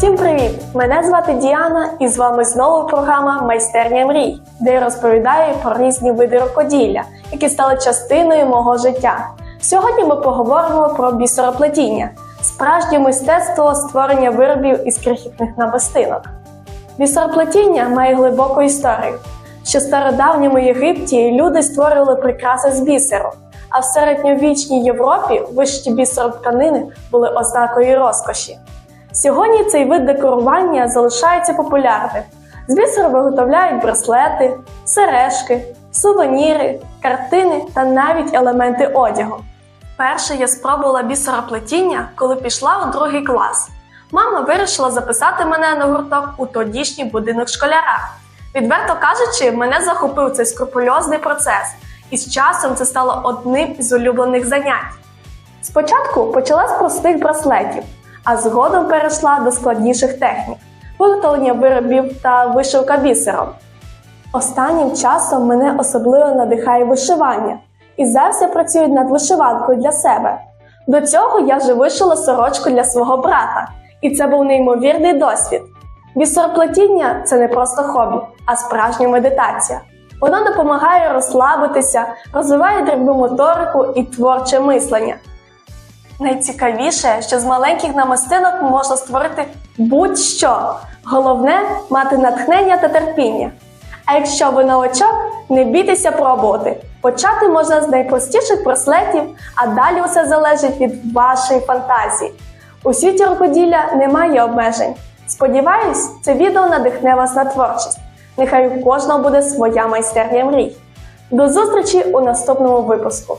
Привіт! Мене звати Діана, і з вами знову програма Майстерня мрій, де я розповідаю про різні види рукоділля, які стали частиною мого життя. Сьогодні ми поговоримо про бісероплетіння, справжнє мистецтво створення виробів із крихітних намистинок. Бісероплетіння має глибоку історію. Ще в стародавньому Єгипті люди створювали прикраси з бісеру, а в середньовічній Європі вишиті бісером тканини були ознакою розкоші. Сьогодні цей вид декорування залишається популярним. З бісеру виготовляють браслети, сережки, сувеніри, картини та навіть елементи одягу. Перше я спробувала бісероплетіння, коли пішла у другий клас. Мама вирішила записати мене на гурток у тодішній будинок школяра. Відверто кажучи, мене захопив цей скрупульозний процес, і з часом це стало одним із улюблених занять. Спочатку почала з простих браслетів, а згодом перейшла до складніших технік виготовлення виробів та вишивка бісером. Останнім часом мене особливо надихає вишивання, і зараз я працюю над вишиванкою для себе. До цього я вже вишила сорочку для свого брата, і це був неймовірний досвід. Бісероплетіння це не просто хобі, а справжня медитація. Воно допомагає розслабитися, розвиває дрібну моторику і творче мислення. Найцікавіше, що з маленьких намистинок можна створити будь-що. Головне мати натхнення та терпіння. А якщо ви новачок, не бійтеся пробувати. Почати можна з найпростіших браслетів, а далі усе залежить від вашої фантазії. У світі рукоділля немає обмежень. Сподіваюсь, це відео надихне вас на творчість. Нехай у кожного буде своя майстерня мрій. До зустрічі у наступному випуску.